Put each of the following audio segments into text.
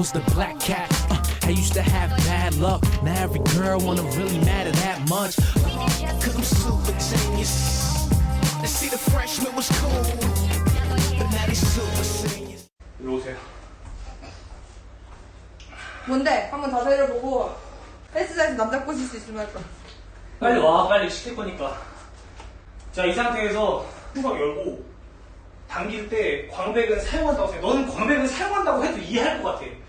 was the black cat. Uh, I used to have bad luck. Now every girl wanna really matter that much. Cause I'm super genius. They see the freshman was cool. But now they super seniors. 일로 오세요. 뭔데? 한번 자세를 보고 헬스장에서 남자 꼬실 수 있으면 할 거야. 빨리 와, 빨리 시킬 거니까. 자, 이 상태에서 후각 열고, 당길 때 광배근 사용한다고 생각해. 너는 광배근 사용한다고 해도 이해할 것 같아.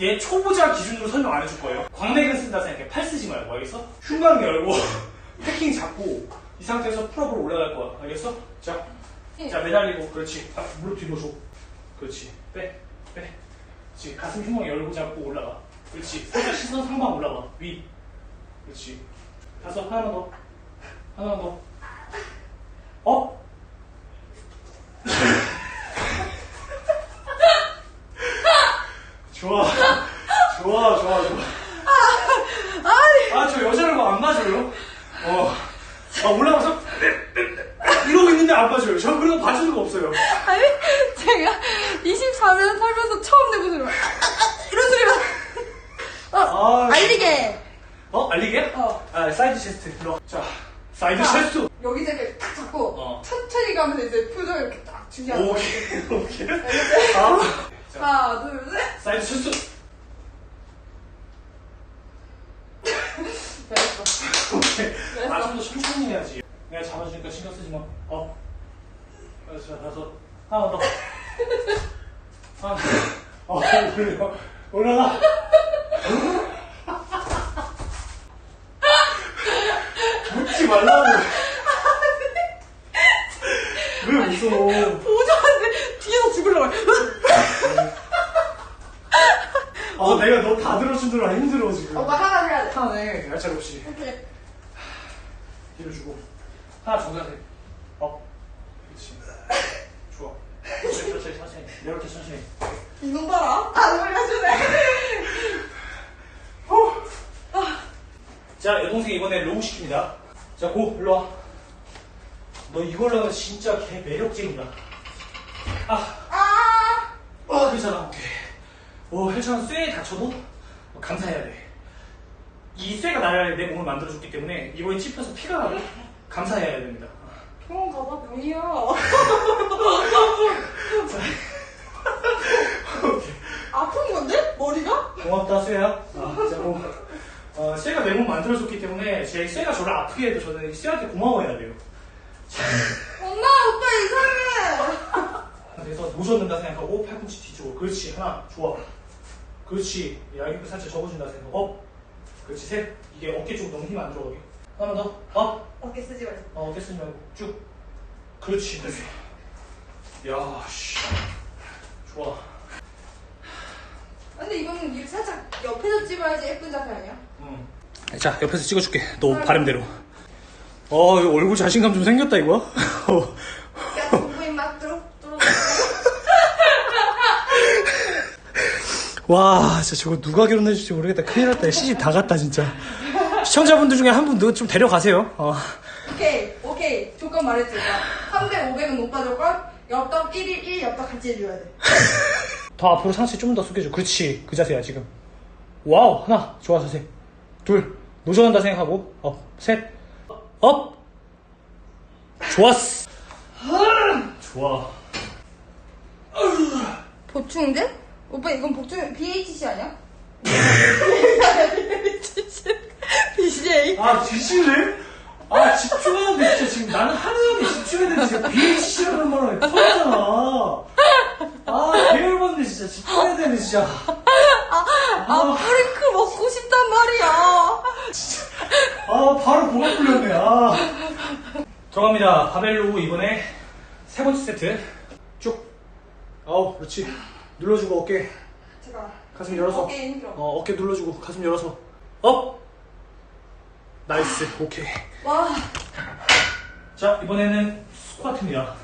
얘 초보자 기준으로 설명 안 해줄 거예요. 광배근 쓴다 생각해. 팔 쓰지 말고, 알겠어? 흉곽 열고, 패킹 잡고, 이 상태에서 풀업으로 올라갈 거야. 알겠어? 자, 예. 자, 매달리고, 그렇지. 아, 무릎 뒤로 줘. 그렇지. 빼, 빼. 그렇지. 가슴 흉곽 열고 잡고 올라가. 그렇지. 살짝 시선 상방 올라가. 위. 그렇지. 다섯, 하나만 더. 하나만 더. 어? 좋아. 좋아, 좋아, 좋아. 아, 저 여자를 뭐안 맞아요? 어. 아, 올라가서 이러고 있는데 안 봐줘요. 저 그런 거 봐주는 거 없어요. 아니, 제가 24년 살면서 처음 내본 소리가 이런 소리가 어, 아, 알리게 어? 알리게? 어. 아, 사이드 체스트. 들어. 자, 사이드 자. 체스트. 여기저기 탁 잡고 어. 천천히 가면서 이제 표정 이렇게 딱 주시하는 거야. 오케이, 오케이. 아. 자, 하나, 둘, 셋. 사이드 체스트. 잘했어. 더 천천히 해야지. 내가 잡아주니까 신경 쓰지 마. 어. 자, 다섯. 하나 더. 하나 더. 어, 올려. 올라가. 웃지 말라고. 왜 웃어? 보조한테 뒤에서 죽으려고 해. 아, 내가 너 다 들어주느라 힘들어, 지금. 오빠 하나 해야 돼. 하나네. 날짜 없이. 오케이. 뒤로 주고. 하나 정자세 업 그렇지 좋아. 천천히 천천히 천천히. 내려올 때 천천히. 이놈 봐라. 아, 소리 해주네. 자 여동생 이번에 로우 시킵니다. 자고 일로 와 너 이걸로 하면 진짜 개 매력쟁이다. 아, 아! 아 괜찮아 오케이 오 헬창은 쇠에 다쳐도 감사해야 돼 이 쇠가 나를 내 몸을 만들어줬기 때문에 이번에 찝혀서 피가 나도 감사해야 됩니다 병원 가봐, 병이야. 아픈 건데? 머리가? 고맙다 쇠야. 아, 진짜 고 어, 쇠가 내 몸 만들어줬기 때문에 제 쇠가 저를 아프게 해도 저는 이 쇠한테 고마워해야 돼요. 엄마, 오빠 이상해. 그래서 노젓는다 생각하고 팔꿈치 뒤쪽으로. 그렇지 하나 좋아. 그렇지 얇게 살짝 접어준다 생각. 업. 그렇지 셋. 이게 어깨 쪽 너무 힘 안 들어가게. 하나 더. 업. 어깨 쓰지 말고. 어, 어깨 쓰지 말고 쭉. 그렇지 됐어. 야 씨. 좋아. 근데 이거는 이렇게 살짝 옆에서 찍어야지 예쁜 자세 아니야? 응. 자, 옆에서 찍어줄게. 너 바람대로. 어, 이거 얼굴 자신감 좀 생겼다, 이거. 어. 야, 동부인 막 뚫어, 뚫어. 와, 진짜 저거 누가 결혼해 줄지 모르겠다. 큰일 났다. 시집 다 갔다, 진짜. 시청자분들 중에 한분좀 데려가세요. 어. 오케이, 오케이. 조건 말했지, 오빠. 300, 500은 오빠 조건. 엽떡 1일 1 엽떡 같이 해줘야 돼. 더 앞으로 상체 좀 더 숙여줘. 그렇지. 그 자세야, 지금. 와우, 하나. 좋아, 자세. 둘. 노전한다 생각하고. 업. 셋. 업. 좋았어. 좋아. 보충인데? 오빠 이건 보충, BHC 아니야? BCA. 아, 뒤질래? 아, 집중하는데 진짜 지금 나는 하는 일에 집중해야 되는데 진짜 BHC라는 말을 터졌잖아. 아, 개열받네, 진짜. 집중해야 되네, 진짜. 아, 프링크 먹고 싶단 말이야. 아, 바로 보가 풀렸네, 아. 들어갑니다. 바벨로 이번에 세 번째 세트. 쭉. 아우, 그렇지. 눌러주고 어깨. 제가 가슴 열어서. 어깨에 힘들어. 어, 어깨 눌러주고 가슴 열어서. 업! 나이스. 오케이. 와, 자, 이번에는 스쿼트입니다.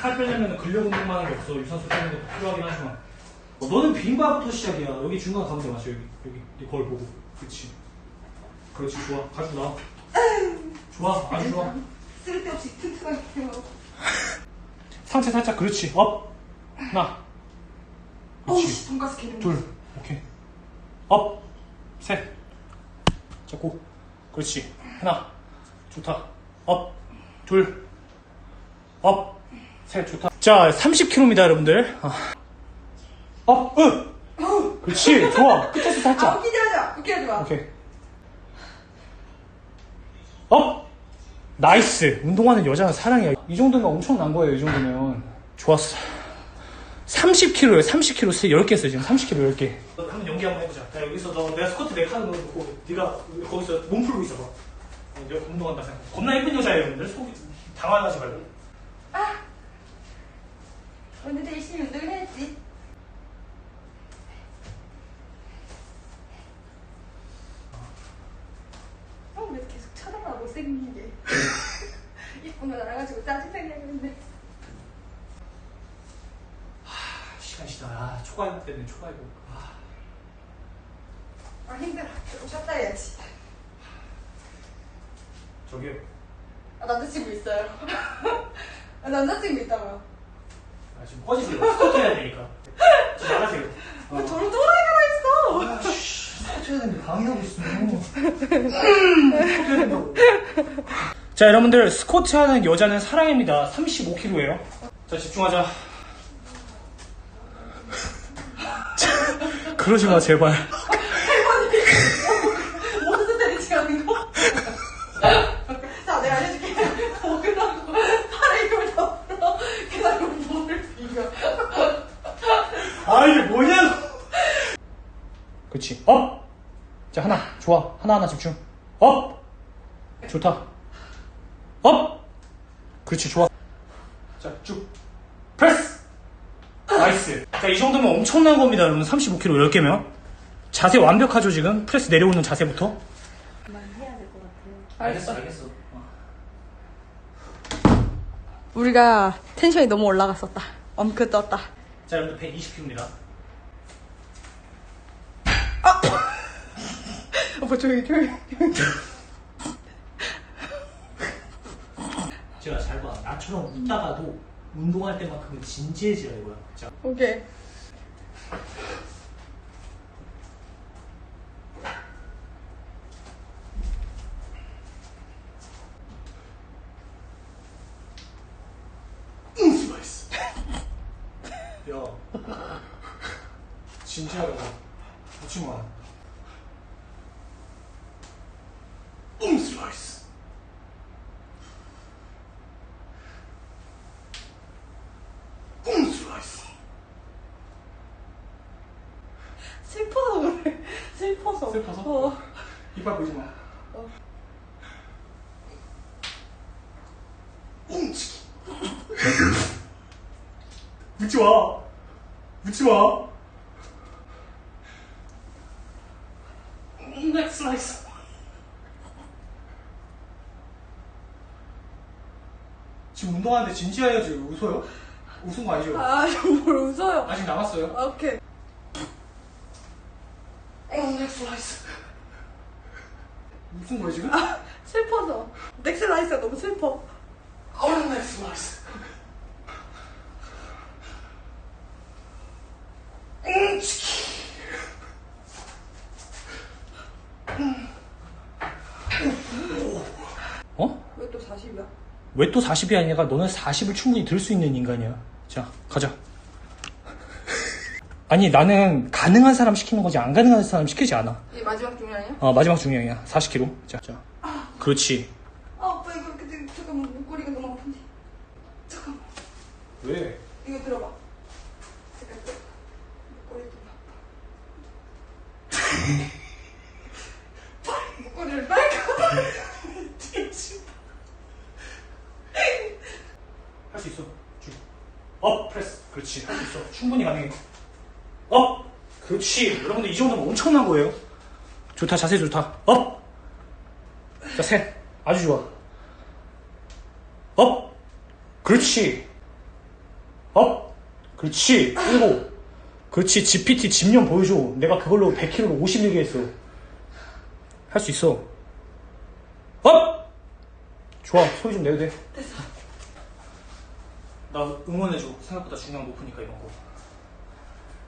살 빼려면 근력 운동만 하는 게 없어. 유산소 빼는 것도 필요하긴 하지만. 어, 너는 빈바부터 시작이야. 여기 중간 가운데 맞춰, 여기. 여기. 이 거울 보고. 그렇지. 그렇지, 좋아. 가지고 나와. 좋아, 아주 좋아. 쓸데없이 튼튼하게 해요. 상체 살짝, 그렇지. 업! 하나. 어우씨 돈가스 기름. 둘, 오케이. 업, 셋. 잡고. 그렇지. 하나. 좋다. 업, 둘. 업, 셋. 좋다. 자, 30kg입니다, 여러분들. 아. 업, 으. 그렇지. 좋아. 끝에서 아 살짝. 웃기지 하자. 웃기지 하지 마. 오케이. 업! 나이스! 운동하는 여자는 사랑이야. 이 정도면 엄청난 거예요, 이 정도면. 좋았어. 30kg에 30kg 10개 써, 지금. 30kg 10개. 한번 연기 한번 해보자. 야, 여기서 너 내가 스쿼트 내 카드 넣어놓고, 네가 거기서 몸 풀고 있어봐. 어, 내가 운동한다 생각. 겁나 예쁜 여자예요, 여러분들. 속이 당황하지 말고. 오늘도 열심히 운동을 해야지. 어, 왜 계속 쳐다봐 못생긴 게. 이쁜 거 나가지고 짜증나게 하는데. 시간 지나. 아, 초과이고. 아. 아 힘들어. 좀 쉬었다 해야지. 저기요. 아 남자친구 있어요. 아, 남자친구 있다고요. 아, 지금 꺼지세요. 스쿼트 해야 되니까. 지금 나가세요. 어. 아, 저런 또라이가 있어. 해야 되는데 방해하고 있어. 자, 여러분들 스쿼트 하는 여자는 사랑입니다. 35kg예요. 자, 집중하자. 자, 그러지 마, 제발. 모두 스트레칭 하는 거? 자, 내가 알려줄게. 먹으라고 팔에 힘을 더 풀어. 그 다음에 몸을 비벼. 아, 이게 뭐냐고. 그렇지. 업. 자, 하나. 좋아. 하나 하나 집중. 업. 좋다. 업. 그렇지. 좋아. 자, 쭉. 프레스. 나이스. 자, 이 정도면 엄청난 겁니다, 여러분. 35kg 10개면. 자세 완벽하죠, 지금? 프레스 내려오는 자세부터. 알겠어, 알겠어. 우리가 텐션이 너무 올라갔었다. 엄크 떴다. 자, 여러분들 120kg입니다. 오빠 조용히 조용히. 제가 잘 봐. 나처럼 웃다가도 운동할 때만큼은 진지해지라 이거야. 자, 오케이. 스라이스. 야, 진지하라고. 웃지 마. 음 슬라이스. 음 슬라이스. 슬퍼서 그래. 슬퍼서. 슬퍼서? 어. 이빨 보지 마. 어. 움직이. 웃지 마. 웃지 마. 음, 넥 슬라이스. 지금 운동하는데 진지해야지 웃어요? 웃은 거 아니죠? 아, 뭘 웃어요. 아직 남았어요. 오케이. 음, 넥 슬라이스. 웃은 거야 지금? 슬퍼서. 넥슬라이스가 너무 슬퍼. 음, 넥 슬라이스. 움직이. 어? 왜 또 40이야? 왜 또 40이 아니라 너는 40을 충분히 들 수 있는 인간이야. 자, 가자. 아니, 나는 가능한 사람 시키는 거지, 안 가능한 사람 시키지 않아. 마지막 중요하냐? 어, 마지막 중량이야. 40kg. 자, 자. 그렇지. 아, 오빠 이거 근데 잠깐만 목걸이가 너무 아픈데. 잠깐만. 왜? 이거 들어봐. 잠깐. 목걸이 좀 아파. 목걸이를 빨까? 할수 있어. 쭉. 업, 프레스. 그렇지. 할 수 있어. 충분히 가능해. 업! 그렇지. 여러분들 이 정도면 엄청난 거예요. 좋다. 자세 좋다. 업! 자, 셋. 아주 좋아. 업! 그렇지. 업! 그렇지. 일곱. 그렇지. GPT 집념 보여줘. 내가 그걸로 100kg로 51개 했어. 할 수 있어. 업! 좋아. 소리 좀 내도 돼. 나 응원해줘. 생각보다 중량 높으니까 이런 거.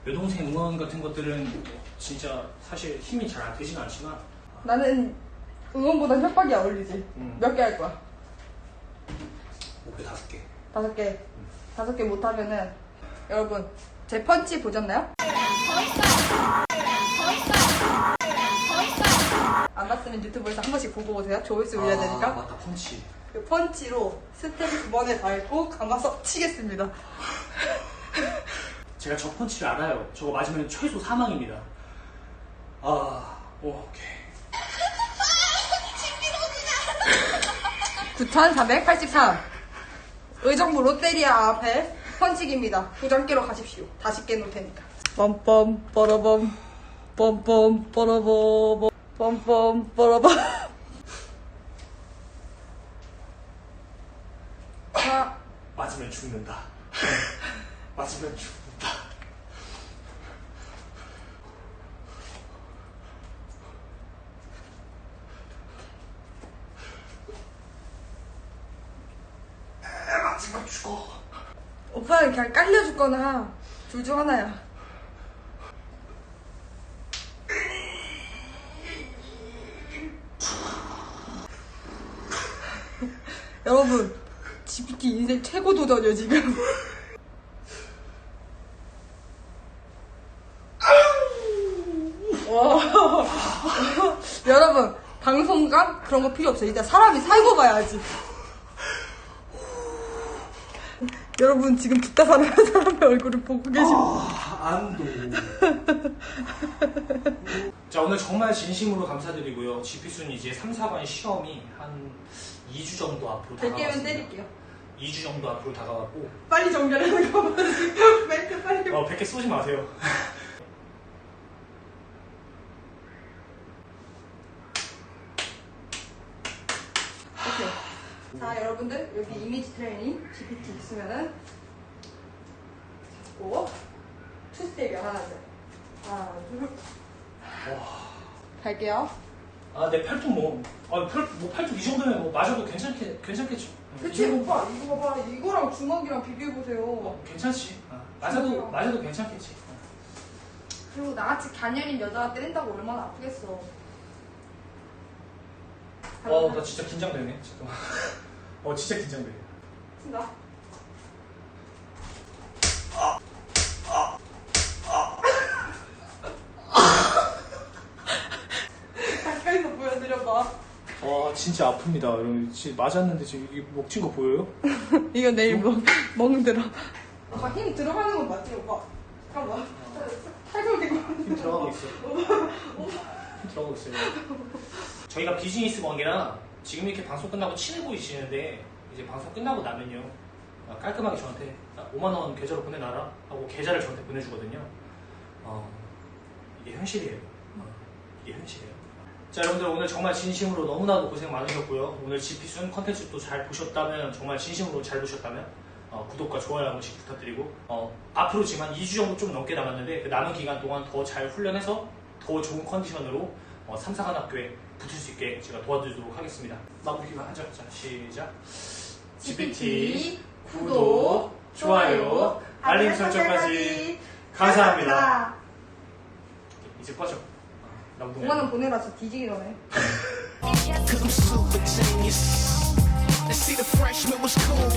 여동생 응원 같은 것들은 진짜 사실 힘이 잘 안 되진 않지만 나는 응원보다 협박이 어울리지. 음. 몇 개 할 거야? 목표 다섯 개. 다섯 개. 다섯 개 못하면은 여러분 제 펀치 보셨나요? 안 봤으면 유튜브에서 한 번씩 보고 오세요. 조회수 올려야 되니까. 아, 맞다 펀치. 그 펀치로 스텝 두 번에 밟고 감아서 치겠습니다. 제가 저 펀치를 알아요. 저거 맞으면 최소 사망입니다. 아, 오케이. 9,483. 의정부 롯데리아 앞에 펀치기입니다. 도장깨로 가십시오. 다시 깨놓을 테니까. 뻔뻔 뻐러범 뻔뻔 뻐러범 뻔뻔 뻐러범 하나 맞으면 죽는다. 맞으면 죽는다. 에, 맞으면 죽어. 오빠는 그냥 깔려주거나 둘 중 하나야. 여러분, GPT 인생 최고 도전이요 지금. 와. 여러분, 방송감 그런 거 필요 없어요. 일단 사람이 살고 봐야지. 여러분 지금 듣다 사는 사람의 얼굴을 보고 계십니다. 안도. 자, 오늘 정말 진심으로 감사드리고요. GP순 이제 3, 4관 시험이 한 2주 정도 앞으로 100개면 다가왔습니다. 때릴게요. 2주 정도 앞으로 다가왔고, 빨리 정렬하는 거 봐. 지금 멘트 빨리. 어, 100개 쏘지 마세요. 오케이. 자, 여러분들 여기 이미지 트레이닝 GPT 있으면은 잡고 투 스텝이야 하나 둘. 하나 둘. 갈게요. 아, 내 팔뚝 뭐, 아, 팔, 뭐 팔뚝 이 정도면 뭐 맞아도 괜찮겠, 괜찮겠지. 그치 오빠 이거 봐봐 이거랑 주먹이랑 비교해 보세요. 어, 괜찮지. 어, 맞아도, 맞아도 괜찮겠지. 어. 그리고 나같이 갸녀린 여자가 때린다고 얼마나 아프겠어. 어, 나 진짜 긴장되네. 잠깐만. 어, 진짜 긴장돼. 친다. 가까이서 보여드려봐. 와, 진짜 아픕니다. 여러분. 진짜 맞았는데 지금 이게 목친 거 보여요? 이거 내일 먹, 먹들어. 오빠 힘 들어가는 건 맞지, 오빠? 잠깐만. 살살 대고. 힘 들어가고 있어. 힘 들어가고 있어요. 저희가 비즈니스 관계라 지금 이렇게 방송 끝나고 친해 보이시는데 이제 방송 끝나고 나면요 아, 깔끔하게 저한테 5만 원 계좌로 보내놔라 하고 계좌를 저한테 보내주거든요. 어, 이게 현실이에요. 어, 이게 현실이에요. 자 여러분들 오늘 정말 진심으로 너무나도 고생 많으셨고요. 오늘 GP순 컨텐츠 또잘 보셨다면 정말 진심으로 잘 보셨다면 어, 구독과 좋아요 한 번씩 부탁드리고 어, 앞으로 지금 한 2주 정도 좀 넘게 남았는데 그 남은 기간 동안 더 잘 훈련해서 더 좋은 컨디션으로 어, 삼사관 학교에 붙을 수 있게 제가 도와드리도록 하겠습니다. 마무리만 하죠. 자 시작. GPT 구독, 좋아요, 알림 설정까지 감사합니다. 이제 꺼져. 5만 원 보내라, 저 뒤지기 전에. Cause I'm super genius. And see, the freshman was cool.